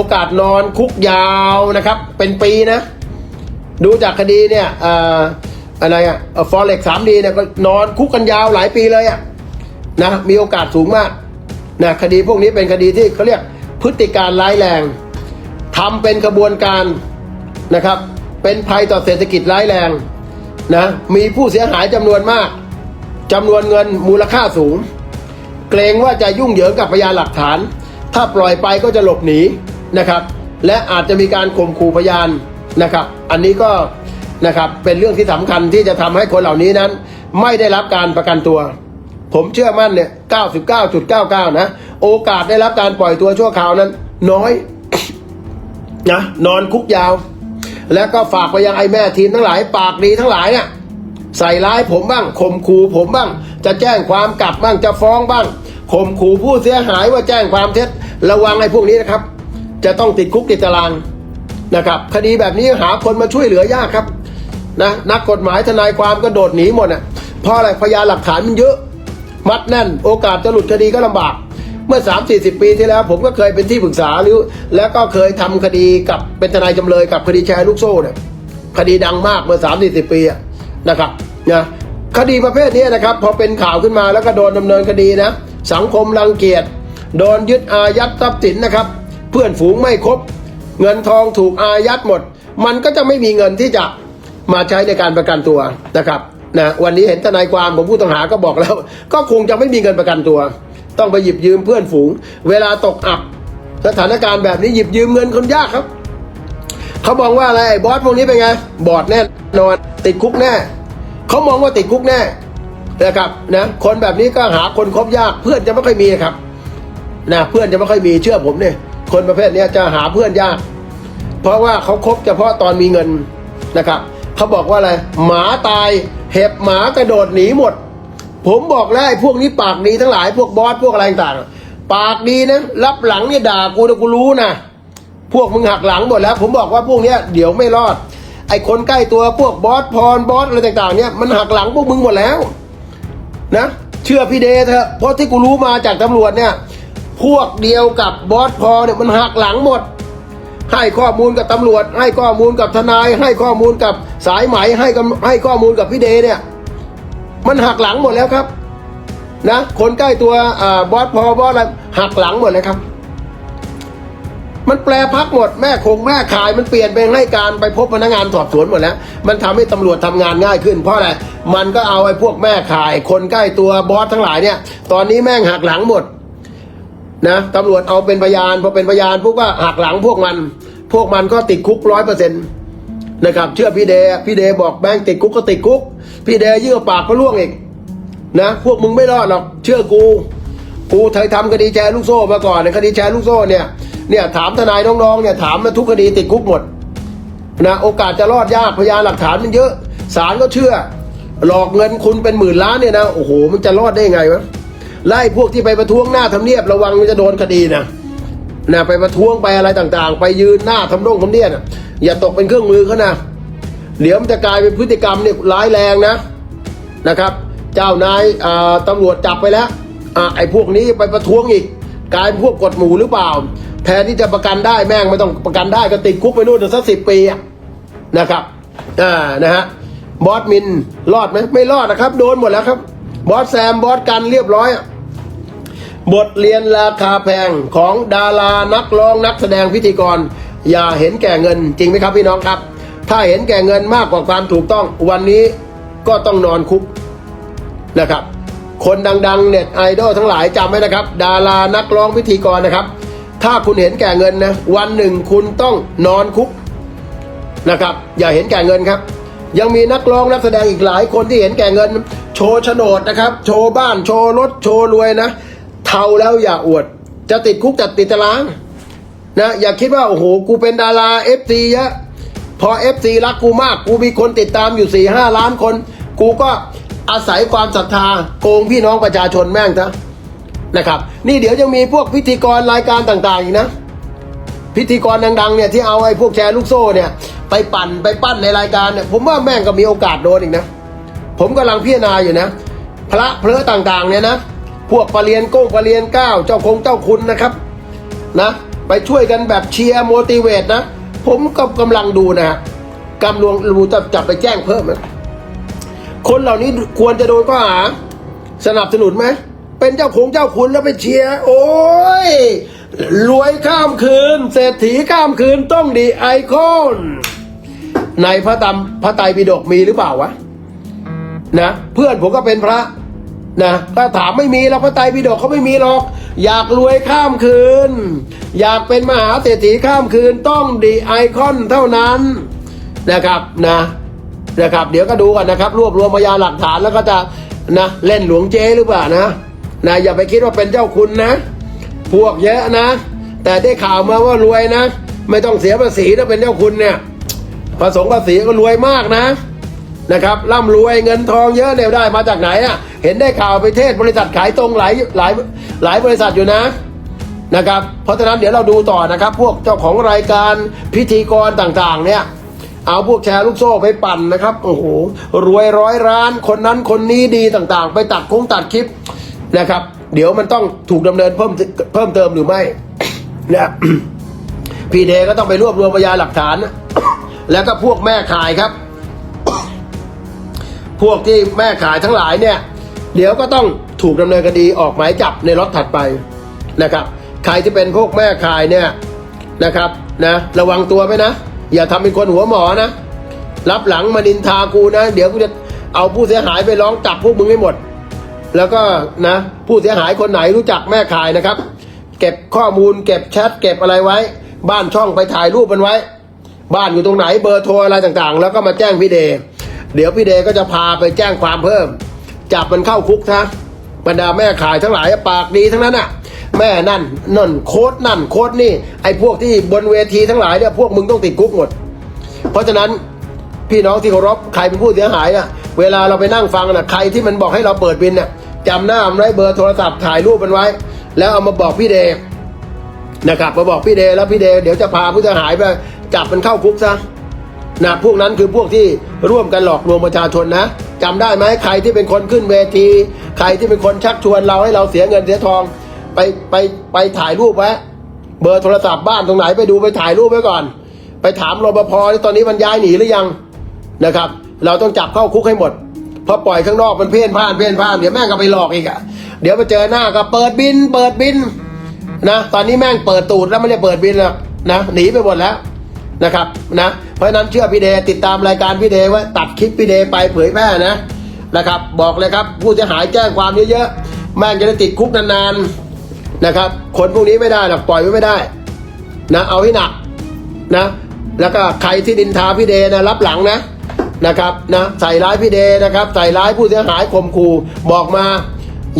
โอกาสนอนคุกยาวนะครับ เป็นปีนะ ดูจากคดีเนี่ยเอ่อะไรอะฟอเร็กสามดีเนี่ยก็นอนคุกกันยาวหลายปีเลยอะนะมีโอกาสสูงมากนะคดีพวกนี้เป็นคดีที่เขาเรียกพฤติการร้ายแรงทำเป็นกระบวนการนะครับ เป็นภัยต่อเศรษฐกิจร้ายแรงนะมีผู้เสียหายจำนวนมากจำนวนเงินมูลค่าสูง เกรงว่าจะยุ่งเหยิงกับพยานหลักฐาน ถ้าปล่อยไปก็จะหลบหนี นะครับ และอาจจะมีการข่มขู่พยานนะครับ อันนี้ก็นะครับเป็นเรื่องที่สำคัญที่จะทำให้คนเหล่านี้นั้น ไม่ได้รับการประกันตัว ผมเชื่อมั่นเนี่ย 99.99 นะ โอกาสได้รับการปล่อยตัวชั่วคราวนั้น น้อยนะนอนคุกยาว แล้วก็ฝากไปยังไอ้แม่ทีมทั้งหลายปากดีทั้งหลายเนี่ยใส่ร้ายผมบ้างข่มขู่ผมบ้าง จะแจ้งความกลับบ้างจะฟ้องบ้างข่มขู่ผู้เสียหายว่าแจ้งความเท็จระวังไอ้พวกนี้นะครับ จะต้องติดคุกติดตารางนะครับ คดีแบบนี้หาคนมาช่วยเหลือยากครับนะนักกฎหมายทนายความก็โดดหนีหมดอะเพราะอะไรพยานหลักฐานมันเยอะ มัดแน่น โอกาสจะหลุดคดีก็ลำบาก เมื่อ 3 4 0 ปีที่แล้ว ผมก็เคยเป็นที่ปรึกษาหรือแล้วก็เคยทำคดีกับเป็นทนายจำเลยกับคดีแชร์ลูกโซ่เนี่ยคดีดังมากเมื่อ 3 4 0 ปีอะนะครับนะคดีประเภทนี้นะครับพอเป็นข่าวขึ้นมาแล้วก็โดนดำเนินคดีนะสังคมรังเกียจโดนยึดอายัดทรัพย์สินนะครับ พื่อนฝูงไม่ครบ เงินทองถูกอายัดหมด มันก็จะไม่มีเงินที่จะมาใช้ในการประกันตัวนะครับนะวันนี้เห็นทนายความของผู้ต้องหาก็บอกแล้ว ก็คงจะไม่มีเงินประกันตัว ต้องไปหยิบยืมเพื่อนฝูง เวลาตกอับ สถานการณ์แบบนี้หยิบยืมเงินคนยากครับเขามองว่าอะไรไอ้บอสพวกนี้เป็นไงบอดแน่นอนติดคุกแน่เขามองว่าติดคุกแน่นะครับนะคนแบบนี้ก็หาคนคบยากเพื่อนจะไม่ค่อยมีครับนะเพื่อนจะไม่ค่อยมีเชื่อผมเนี่ย คนประเภทนี้จะหาเพื่อนยาก เพราะว่าเขาคบเฉพาะตอนมีเงินนะครับเขาบอกว่าอะไรหมาตาย เห็บหมากระโดดหนีหมด ผมบอกแล้วไอ้พวกนี้ปากดีทั้งหลายพวกบอสพวกอะไรต่างๆปากดีนะรับหลังเนี่ยด่ากูนะกูรู้นะพวกมึงหักหลังหมดแล้ว ผมบอกว่าพวกเนี้ยเดี๋ยวไม่รอด ไอ้คนใกล้ตัวพวกบอสพรบอสอะไรต่างๆเนี่ยมันหักหลังพวกมึงหมดแล้วนะเชื่อพี่เดชเถอะเพราะที่กูรู้มาจากตำรวจเนี่ย พวกเดียวกับบอสพอเนี่ยมันหักหลังหมด ให้ข้อมูลกับตำรวจ ให้ข้อมูลกับทนาย ให้ข้อมูลกับสายไหมให้กับให้ข้อมูลกับพี่เดเนี่ย มันหักหลังหมดแล้วครับนะคนใกล้ตัวอบอสพอบอสอะไรหักหลังหมดเลยครับ มันแปลพักหมดแม่คงแม่ขายมันเปลี่ยนไปให้การไปพบพนักงานสอบสวนหมดแล้ว มันทำให้ตำรวจทำงานง่ายขึ้น เพราะอะไรมันก็เอาไอ้พวกแม่ขาย คนใกล้ตัวบอสทั้งหลายเนี่ย ตอนนี้แม่งหักหลังหมด นะตำรวจเอาเป็นพยานพอเป็นพยานพวกก็หักหลังพวกมัน พวกมันก็ติดคุกร้อยเปอร์เซ็นต์นะครับเชื่อพี่เดย์พี่เดย์บอกแบงค์ติดคุกก็ติดคุก พี่เดย์ยื่อปากก็ล่วงอีกนะพวกมึงไม่รอดหรอกเชื่อกูกูเคยทำคดีแชร์ลูกโซ่มาก่อนในคดีแชร์ลูกโซ่เนี่ยเนี่ยถามทนายน้องๆเนี่ยถามมาทุกคดีติดคุกหมดนะโอกาสจะรอดยากพยานหลักฐานมันเยอะศาลก็เชื่อ หลอกเงินคุณเป็นหมื่นล้านเนี่ยนะโอ้โหมันจะรอดได้ไงวะ ไล่พวกที่ไปประท้วงหน้าทำเนียบระวังมันจะโดนคดีนะนะไปประท้วงไปอะไรต่างๆ ไปยืนหน้าทำรงทำเนียบอย่าตกเป็นเครื่องมือเขานะเดี๋ยวมันจะกลายเป็นพฤติกรรมเนี่ยร้ายแรงนะนะครับ เจ้านายตำรวจจับไปแล้วอไอ้พวกนี้ไปประท้วงอีก กลายเป็นพวกกดหมูหรือเปล่า แทนที่จะประกันได้แม่งไม่ต้องประกันได้ก็ติดคุกไปนู่นสักสิบปีนะครับอ่านะฮะบอสมินรอดไหมไม่รอดนะครับ โดนหมดแล้วครับ บอสแซมบอสกันเรียบร้อยอะ บทเรียนราคาแพงของดารานักร้องนักแสดงพิธีกร อย่าเห็นแก่เงินจริงไหมครับพี่น้องครับ ถ้าเห็นแก่เงินมากกว่าความถูกต้องวันนี้ก็ต้องนอนคุกนะครับ คนดังๆ เน็ตไอดอลทั้งหลายจำไว้นะครับ ดารานักร้องพิธีกรนะครับ ถ้าคุณเห็นแก่เงินนะวันหนึ่งคุณต้องนอนคุกนะครับ อย่าเห็นแก่เงินครับ ยังมีนักร้องนักแสดงอีกหลายคนที่เห็นแก่เงิน โชว์โฉนดนะครับ โชว์บ้านโชว์รถโชว์รวยนะ เท่าแล้วอย่าอวด จะติดคุกจะติดตารางนะอย่าคิดว่าโอ้โหกูเป็นดาราเอฟซีเยอะพอเอฟซีรักกูมาก กูมีคนติดตามอยู่สี่ห้าล้านคน กูก็อาศัยความศรัทธาโกงพี่น้องประชาชนแม่งซะนะครับ นี่เดี๋ยวยังมีพวกพิธีกรรายการต่างๆอีกนะ พิธีกรดังๆเนี่ยที่เอาไอ้พวกแชร์ลูกโซ่เนี่ย ไปปั่นไปปั้นในรายการเนี่ยผมว่าแม่งก็มีโอกาสโดนอีกนะ ผมกำลังพิจารณาอยู่นะ พระเพลอต่างๆเนี่ยนะ พวกปรเรียนโก้งปรเรียนเก้าเจ้าคงเจ้าคุณนะครับนะไปช่วยกันแบบเชียร์โมติเวตนะ ผมก็กำลังดูนะฮะกำลังดูจะจับไปแจ้งเพิ่มนะคนเหล่านี้ควรจะโดนข้อหา สนับสนุนไหม เป็นเจ้าคงเจ้าคุณแล้วไปเชียร์โอ้ยรวยข้ามคืน เศรษฐีข้ามคืนต้องดีไอคอนในพระตำพระไตรปิฎกมีหรือเปล่าวะนะเพื่อนผมก็เป็นพระ นะถ้าถามไม่มีแล้วพระไตรปิฎกเขาไม่มีหรอก อยากรวยข้ามคืน อยากเป็นมหาเศรษฐีข้ามคืนต้องดีไอคอนเท่านั้นนะครับนะนะครับ เดี๋ยวก็ดูกันนะครับ รวบรวมพยานหลักฐานแล้วก็จะนะเล่นหลวงเจหรือเปล่านะนะอย่าไปคิดว่าเป็นเจ้าคุณนะ พวกเยอะนะ แต่ได้ข่าวมาว่ารวยนะ ไม่ต้องเสียภาษีถ้าเป็นเจ้าคุณเนี่ยภาษงภาษีก็รวยมากนะนะครับร่ำรวยเงินทองเยอะเนี่ยได้มาจากไหนอะ เห็นได้ข่าวไปเทศบริษัทขายตรงหลายหลายหลายบริษัทอยู่นะนะครับ เพราะฉะนั้นเดี๋ยวเราดูต่อนะครับ พวกเจ้าของรายการพิธีกรต่างๆ เนี่ย เอาพวกแชร์ลูกโซ่ไปปั่นนะครับโอ้โหรวยร้อยร้านคนนั้นคนนี้ดีต่างๆ ไปตัดคงตัดคลิปนะครับ เดี๋ยวมันต้องถูกดำเนินเพิ่มเพิ่มเติมหรือไม่เนี่ยพีเดก็ต้องไปรวบรวมพยานหลักฐาน แล้วก็พวกแม่ขายครับ พวกที่แม่ขายทั้งหลายเนี่ย เดี๋ยวก็ต้องถูกดำเนินคดีออกหมายจับในรถถัดไปนะครับ ใครที่เป็นพวกแม่ขายเนี่ยนะครับนะระวังตัวไว้นะ อย่าทำเป็นคนหัวหมอนะ รับหลังมานินทากูนะ เดี๋ยวกูจะเอาผู้เสียหายไปร้องจับพวกมึงให้หมด แล้วก็นะผู้เสียหายคนไหนรู้จักแม่ขายนะครับ เก็บข้อมูล เก็บแชทเก็บอะไรไว้ บ้านช่องไปถ่ายรูปมันไว้ บ้านอยู่ตรงไหนเบอร์โทรอะไรต่างๆ แล้วก็มาแจ้งพี่เด เดี๋ยวพี่เดก็จะพาไปแจ้งความเพิ่ม จับมันเข้าคุกนะบรรดาแม่ขายทั้งหลายปากดีทั้งนั้นอะ แม่นั่นนั่นโค้ดนั่นโค้ดนี่ ไอ้พวกที่บนเวทีทั้งหลายเนี่ยพวกมึงต้องติดคุกหมด เพราะฉะนั้นพี่น้องที่เคารพใครเป็นผู้เสียหายอะเวลาเราไปนั่งฟังน่ะใครที่มันบอกให้เราเปิดบินน่ะจำหน้ามันไว้เบอร์โทรศัพท์ถ่ายรูปมันไว้ แล้วเอามาบอกพี่เดนะครับมาบอกพี่เดแล้วพี่เดเดี๋ยวจะพาผู้เสียหายไปจับมันเข้าคุกซะ นะพวกนั้นคือพวกที่ร่วมกันหลอกลวงประชาชนนะจำได้ไหมใครที่เป็นคนขึ้นเวที ใครที่เป็นคนชักชวนเราให้เราเสียเงินเสียทอง ไปไปไปถ่ายรูปไว้เบอร์โทรศัพท์บ้านตรงไหนไปดูไปถ่ายรูปไว้ก่อน ไปถามรปภที่ตอนนี้มันย้ายหนีหรือยังนะครับ เราต้องจับเข้าคุกให้หมดพราะปล่อยข้างนอกมันเพ่นพ่านเพ่นพ่านเดี๋ยวแม่งก็ไปหลอกอีกอะเดี๋ยวไปเจอหน้าก็เปิดบิน เปิดบินนะตอนนี้แม่งเปิดตูดแล้วไม่ได้เปิดบินหรอกนะหนีไปหมดแล้ว นะครับนะเพราะนั้นเชื่อพี่เดติดตามรายการพี่เดย์ไว้ตัดคลิปพี่เดไปเผยแพร่นะนะครับ บอกเลยครับผู้เสียหายแจ้งความเยอะๆแม่งจะได้ติดคุกนานๆนะครับ คนพวกนี้ไม่ได้หรอกปล่อยไว้ไม่ได้นะเอาให้หนักนะแล้วก็ใครที่ดินทาพี่เดนะรับหลังนะนะครับนะใส่ร้ายพี่เดนะครับใส่ร้ายผู้เสียหายข่มขู่บอกมา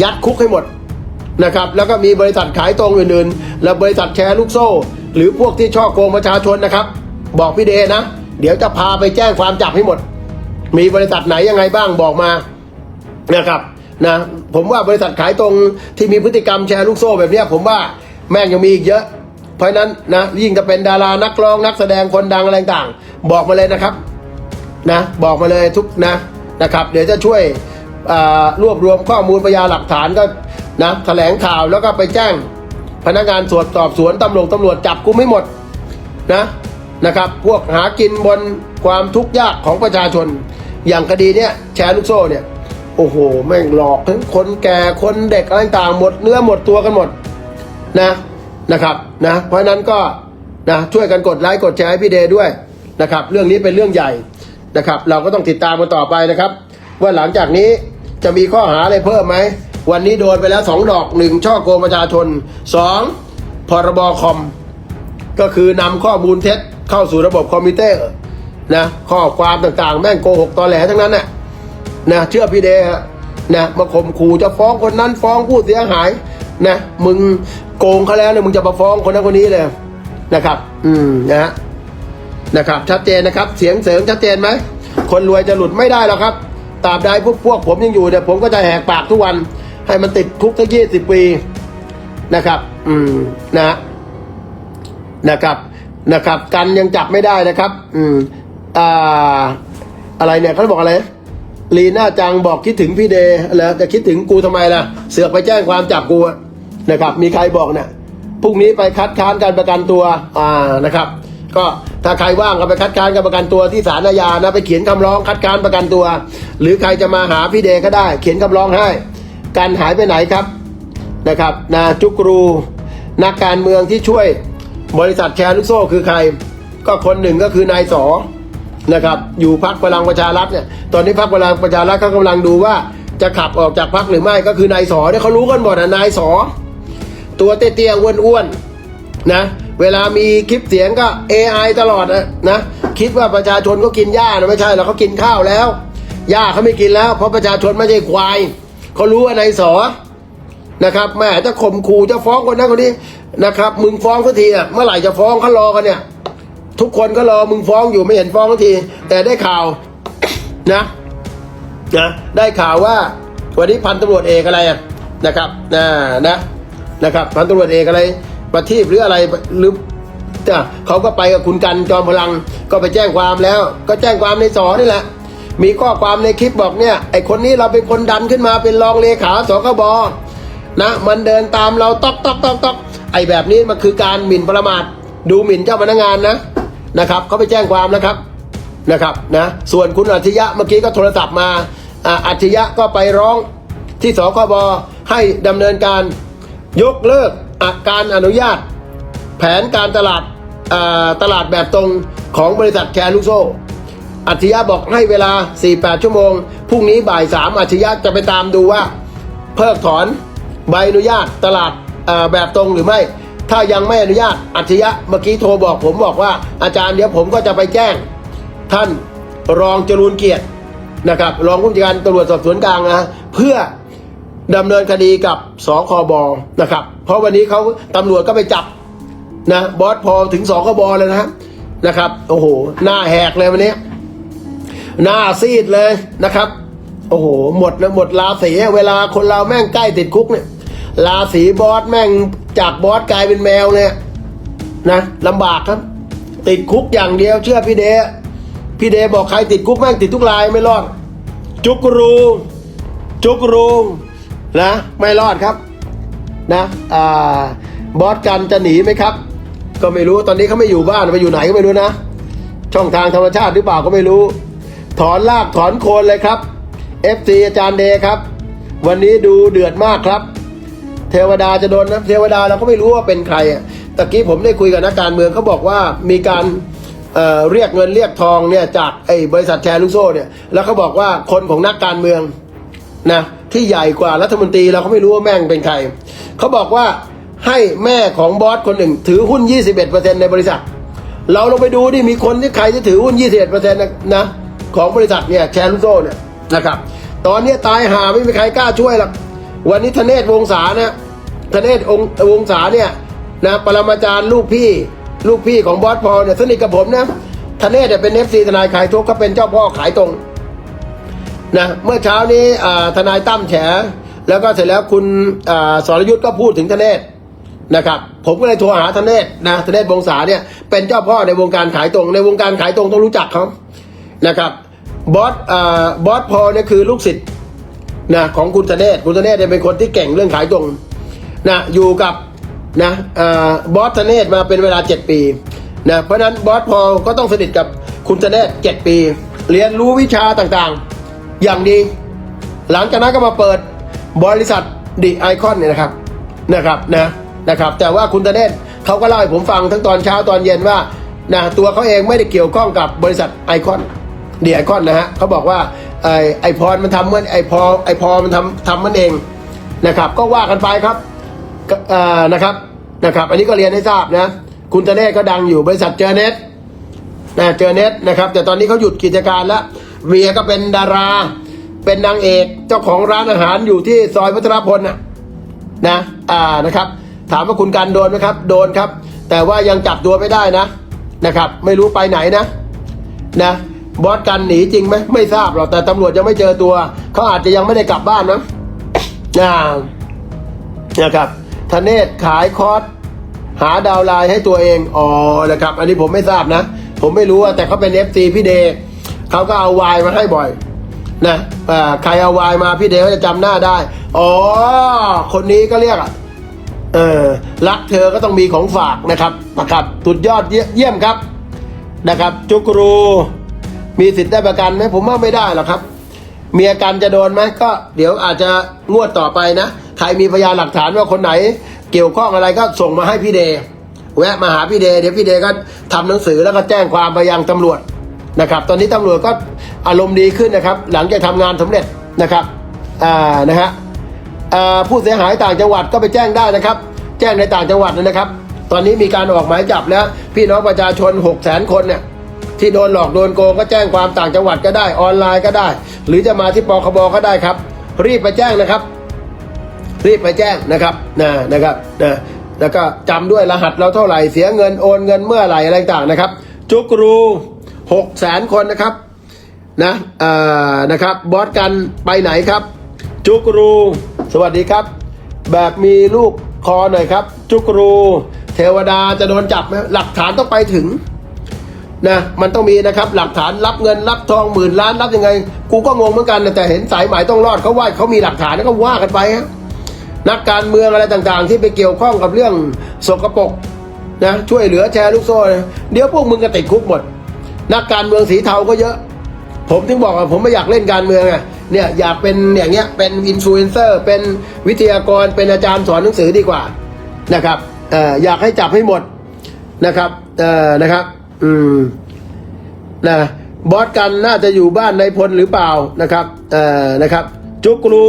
ยัดคุกให้หมดนะครับแล้วก็มีบริษัทขายตรงอื่นๆ และบริษัทแชร์ลูกโซ่ หรือพวกที่ช่อโกงประชาชนนะครับ บอกพี่เดนะ เดี๋ยวจะพาไปแจ้งความจับให้หมด มีบริษัทไหนยังไงบ้างบอกมานะครับนะผมว่าบริษัทขายตรงที่มีพฤติกรรมแชร์ลูกโซ่แบบนี้ผมว่าแม่งยังมีอีกเยอะ เพราะนั้นนะยิ่งจะเป็นดารานักร้องนักแสดงคนดังอะไรต่างบอกมาเลยนะครับนะบอกมาเลยทุกนะนะครับ เดี๋ยวจะช่วยรวบรวมข้อมูลพยานหลักฐานก็นะแถลงข่าวแล้วก็ไปแจ้ง พนักงานสวดสอบสวนตำรวจตำรวจจับกุมไม่หมดนะ นะครับ พวกหากินบนความทุกข์ยากของประชาชน อย่างคดีเนี้ยแชร์ลูกโซ่เนี่ย โอ้โห แม่งหลอกทั้งคนแก่คนเด็กอะไรต่างหมดเนื้อหมดตัวกันหมดนะนะครับนะเพราะนั้นก็นะช่วยกันกดไลค์กดแชร์ให้พี่เดย์ด้วยนะครับ เรื่องนี้เป็นเรื่องใหญ่นะครับ เราก็ต้องติดตามกันต่อไปนะครับ ว่าหลังจากนี้จะมีข้อหาอะไรเพิ่มไหมวันนี้โดนไปแล้วสองดอกหนึ่งช่อโกงประชาชนสองพรบคอม ก็คือนำข้อมูลเท็จ เข้าสู่ระบบคอมพิวเตอร์นะข้อความต่างๆ แม่งโกหกตอแหลทั้งนั้นน่ะนะเชื่อพี่เดฮะนะมาข่มขู่จะฟ้องคนนั้นฟ้องผู้เสียหายนะมึงโกงเขาแล้วเนี่ยมึงจะมาฟ้องคนนั้นคนนี้เลยนะครับ อืมนะฮะนะครับ ชัดเจนนะครับ เสียงเสริมชัดเจนไหมคนรวยจะหลุดไม่ได้หรอกครับตราบใดพวกพวกผมยังอยู่เนี่ยผมก็จะแหกปากทุกวัน ให้มันติดคุกตั้งยี่สิบปีนะครับ อืมนะนะครับ นะครับ กันยังจับไม่ได้นะครับ อืมอ่าอะไรเนี่ยเขาบอกอะไรลีน่าจังบอกคิดถึงพี่เดย์แล้วจะคิดถึงกูทำไมล่ะ เสือกไปแจ้งความจับกูนะครับ มีใครบอกเนี่ยพรุ่งนี้ไปคัดค้านการประกันตัวอ่านะครับ ก็ถ้าใครว่างก็ไปคัดค้านการประกันตัวที่ศาลอาญานะไปเขียนคำร้องคัดค้านประกันตัว หรือใครจะมาหาพี่เดก็ได้ เขียนคำร้องให้ การหายไปไหนครับนะครับนาจุกรูนักการเมืองที่ช่วย บริษัทแชร์ลูกโซ่คือใคร ก็คนหนึ่งก็คือนายสอนะครับอยู่พักพลังประชารัฐเนี่ยตอนนี้พักพลังประชารัฐเขากำลังดูว่าจะขับออกจากพักหรือไม่ก็คือนายสอเนี่ยเขารู้กันหมดนะนายสอตัวเตี้ยๆอ้วนๆนะเวลามีคลิปเสียงก็ AI ตลอดนะนะคิดว่าประชาชนก็กินหญ้านะไม่ใช่หรอกเขากินข้าวแล้วหญ้าเขาไม่กินแล้ว เพราะประชาชนไม่ใช่ควายเขารู้ว่านายสอนะครับแม่จะข่มขู่จะฟ้องคนนั้นคนนี้ นะครับ มึงฟ้องสักทีอะเมื่อไหร่จะฟ้องเขารอกันเนี่ย ทุกคนก็รอมึงฟ้องอยู่ไม่เห็นฟ้องสักที แต่ได้ข่าวนะนะได้ข่าวว่าวันนี้พันตำรวจเอกอะไรอะนะครับนะนะนะครับพันตำรวจเอกอะไรประทีปหรืออะไรหรือจ้ะเขาก็ไปกับคุณกันจอมพลังก็ไปแจ้งความแล้ว ก็แจ้งความในสอนี่แหละ มีข้อความในคลิปบอกเนี่ยไอคนนี้เราเป็นคนดันขึ้นมาเป็นรองเลขาสคบนะมันเดินตามเราตอกตอกตอกตอก อ้แบบนี้มันคือการหมิ่นประมาทดูหมิ่นเจ้าพนักงานนะนะครับเขาไปแจ้งความนะครับนะครับนะส่วนคุณอัจฉริยะเมื่อกี้ก็โทรศัพท์มาอัจฉริยะก็ไปร้องที่สคบให้ดำเนินการยกเลิกอาการอนุญาต แผนการตลาดตลาดแบบตรงของบริษัทแคร์ลูกโซ่อัจฉริยะบอกให้เวลา 48 ชั่วโมง พรุ่งนี้บ่าย 3 อัจฉริยะจะไปตามดูว่า เพิกถอนใบอนุญาตตลาด แบบตรงหรือไม่ ถ้ายังไม่อนุญาตอัจฉริยะเมื่อกี้โทรบอกผมบอกว่าอาจารย์เดี๋ยวผมก็จะไปแจ้ง ท่านรองจรูนเกียรตินะครับรองผู้จัดการตำรวจสอบสวนกลางนะเพื่อดำเนินคดีกับสคบนะครับ เพราะวันนี้เขาตำรวจก็ไปจับนะบอสพอถึงสคบเลยนะนะครับโอ้โหหน้าแหกเลยวันนี้ หน้าซีดเลยนะครับ โอ้โห หมดแล้วหมดราศีเวลาคนเราแม่งใกล้ติดคุกเนี่ย ราศีบอสแม่งจากบอสกลายเป็นแมวเนี่ยนะลำบากครับ ติดคุกอย่างเดียวเชื่อพี่เดพี่เดบอกใครติดคุกแม่งติดทุกรายไม่รอด จุกรูจุกรูนะไม่รอดครับนะอ่าบอสกันจะหนีไหมครับ ก็ไม่รู้ตอนนี้เขาไม่อยู่บ้านไปอยู่ไหนก็ไม่รู้นะ ช่องทางธรรมชาติหรือเปล่าก็ไม่รู้ ถอนรากถอนโคนเลยครับ FC อาจารย์เดครับ วันนี้ดูเดือดมากครับ ทวดาจะโดนนะเทวดาเราก็ไม่รู้ว่าเป็นใครตะกี้ผมได้คุยกับนักการเมืองเขาบอกว่ามีการเเรียกเงินเรียกทองเนี่ยจากไอ้บริษัทแชร์ลูกโซ่เนี่ยแล้วเขาบอกว่าคนของนักการเมืองนะที่ใหญ่กว่ารัฐมนตรีเราก็ไม่รู้ว่าแม่งเป็นใครเขาบอกว่าให้แม่ของบอสคนหนึ่ง ถือหุ้น 21%ในบริษัท เราลองไปดูดิมีคนที่ใครที่ถือหุ้น 21%นะนะของบริษัทเนี่ยแชร์ลูกโซ่เนี่ยนะครับตอนนี้ตายหาไม่มีใครกล้าช่วยหรอกวันนี้ธเนศวงศานะ ธเนศองวงศาเนี่ยนะปรมาจารย์ลูกพี่ลูกพี่ของบอสพอลเนี่ยสนิทกับผมนะธเนศเนี่ยเป็นเอฟซีทนายขายทุกเขาเป็นเจ้าพ่อขายตรงนะเมื่อเช้านี้ทนายตั้มแฉ แล้วก็เสร็จแล้วคุณสรยุทธ์ก็พูดถึงธเนศนะครับผมก็เลยโทรหาธเนศนะธเนศวงศาเนี่ยเป็นเจ้าพ่อในวงการขายตรง ในวงการขายตรงต้องรู้จักเขานะครับบอสบอสพอลเนี่ยคือลูกศิษย์นะของคุณธเนศคุณธเนศเนี่ยเป็นคนที่เก่งเรื่องขายตรง นะอยู่กับนะอบอสธเนศมาเป็นเวลา 7 ปีนะเพราะนั้นบอสพอลก็ต้องสนิทกับคุณธเนศ7ปี เรียนรู้วิชาต่างๆ อย่างดี หลังจากนั้นก็มาเปิดบริษัทดิไอคอนเนี่ยนะครับนะครับนะนะครับ แต่ว่าคุณธเนศเขาก็เล่าให้ผมฟังทั้งตอนเช้าตอนเย็นว่านะตัวเขาเองไม่ได้เกี่ยวข้องกับบริษัทไอคอนดิไอคอนนะฮะเขาบอกว่าไอไอพรมันทำมันไอพอไอพอมันทำทำมันเองนะครับ ก็ว่ากันไปครับ นะครับนะครับ อันนี้ก็เรียนให้ทราบนะ คุณธเนศก็ดังอยู่บริษัทเจอเน็ตนะเจอเน็ตนะครับ แต่ตอนนี้เขาหยุดกิจการแล้วเมียก็เป็นดารา เป็นนางเอกเจ้าของร้านอาหารอยู่ที่ซอยพัทรพลนะนะอ่านะครับ ถามว่าคุณการโดนไหมครับ โดนครับ แต่ว่ายังจับตัวไม่ได้นะนะครับ ไม่รู้ไปไหนนะนะบอสกันหนีจริงไหมไม่ทราบหรอกแต่ตำรวจยังไม่เจอตัว เขาอาจจะยังไม่ได้กลับบ้านนะอ่นะครับ ธเนศขายคอร์สหาดาวไลน์ให้ตัวเอง อ๋อ นะครับ อันนี้ผมไม่ทราบนะ ผมไม่รู้อะแต่เขาเป็น FC พี่เดย์เขาก็เอาวายมาให้บ่อย นะอ่ใครเอาวายมาพี่เดย์เขาจะจำหน้าได้ อ๋อ คนนี้ก็เรียกอะเออรักเธอก็ต้องมีของฝากนะครับนะครับสุดยอดเยี่ยเยี่ยมครับนะครับ จุกรู มีสิทธิ์ได้ประกันไหมผมว่าไม่ได้หรอกครับ เมียกันจะโดนไหมก็ เดี๋ยวอาจจะงวดต่อไปนะ ใครมีพยานหลักฐานว่าคนไหน เกี่ยวข้องอะไรก็ส่งมาให้พี่เดย์แวะมาหาพี่เดย์เดี๋ยวพี่เดย์ก็ทำหนังสือแล้วก็แจ้งความไปยังตำรวจนะครับ ตอนนี้ตำรวจก็อารมณ์ดีขึ้นนะครับ หลังจากทำงานสำเร็จนะครับอ่านะฮะอ่าผู้เสียหายต่างจังหวัดก็ไปแจ้งได้นะครับ แจ้งในต่างจังหวัดนะครับ ตอนนี้มีการออกหมายจับแล้ว พี่น้องประชาชน6 0แสนคนเนี่ยที่โดนหลอกโดนโกงก็แจ้งความต่างจังหวัดก็ได้ออนไลน์ก็ได้ หรือจะมาที่ปคบก็ได้ครับ รีบไปแจ้งนะครับ รีบไปแจ้งนะครับนะนะครับนะแล้วก็จำด้วยรหัสเราเท่าไหร่เสียเงินโอนเงินเมื่อไหร่อะไรต่างนะครับ จุกรูหกแสนคนนะครับนะเอ่อนะครับบอสกันไปไหนครับ จุกรู สวัสดีครับ แบบมีลูกคอหน่อยครับ จุกรู เทวดาจะโดนจับไหมหลักฐานต้องไปถึงนะมันต้องมีนะครับหลักฐานรับเงินรับทองหมื่นล้านรับยังไง กูก็งงเหมือนกันแต่เห็นสายหมายต้องรอดเขาว่าเขามีหลักฐานแล้วก็ว่ากันไปฮะ นักการเมืองอะไรต่างๆ ที่ไปเกี่ยวข้องกับเรื่องสกปรกนะช่วยเหลือแชร์ลูกโซ่เดี๋ยวพวกมึงก็ติดคุกหมด นักการเมืองสีเทาก็เยอะ ผมถึงบอกว่าผมไม่อยากเล่นการเมืองอะเนี่ยอยากเป็นอย่างเงี้ยเป็นอินฟลูเอนเซอร์เป็นวิทยากรเป็นอาจารย์สอนหนังสือดีกว่านะครับเอออยากให้จับให้หมดนะครับเออนะครับอืมนะบอสกันน่าจะอยู่บ้านในพลหรือเปล่านะครับเออนะครับ จุกรู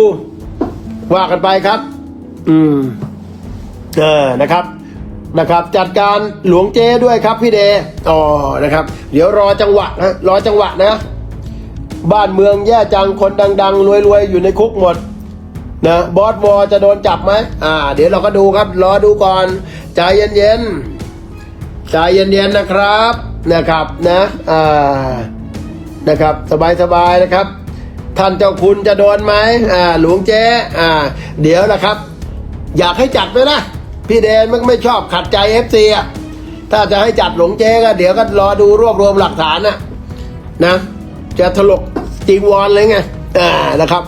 ว่ากันไปครับ อืม เออนะครับนะครับ จัดการหลวงเจ้ด้วยครับพี่เดอ๋อนะครับ เดี๋ยวรอจังหวะนะรอจังหวะนะ บ้านเมืองแย่จังคนดัง ๆ รวยๆ อยู่ในคุกหมดนะบอสวอจะโดนจับไหมอ่า เดี๋ยวเราก็ดูครับ รอดูก่อนใจเย็นๆใจเย็นๆนะครับนะครับนะอ่านะครับ สบายๆนะครับ ท่านเจ้าคุณจะโดนไหมอ่าหลวงเจ๊อ่า เดี๋ยวนะครับ อยากให้จัดไหมนะพี่แดนมันไม่ชอบขัดใจเอฟซีอะถ้าจะให้จัดหลวงเจ๊ก็เดี๋ยวก็รอดูรวบรวมหลักฐานนะนะ จะถลกจีวรเลยไงอ่านะครับ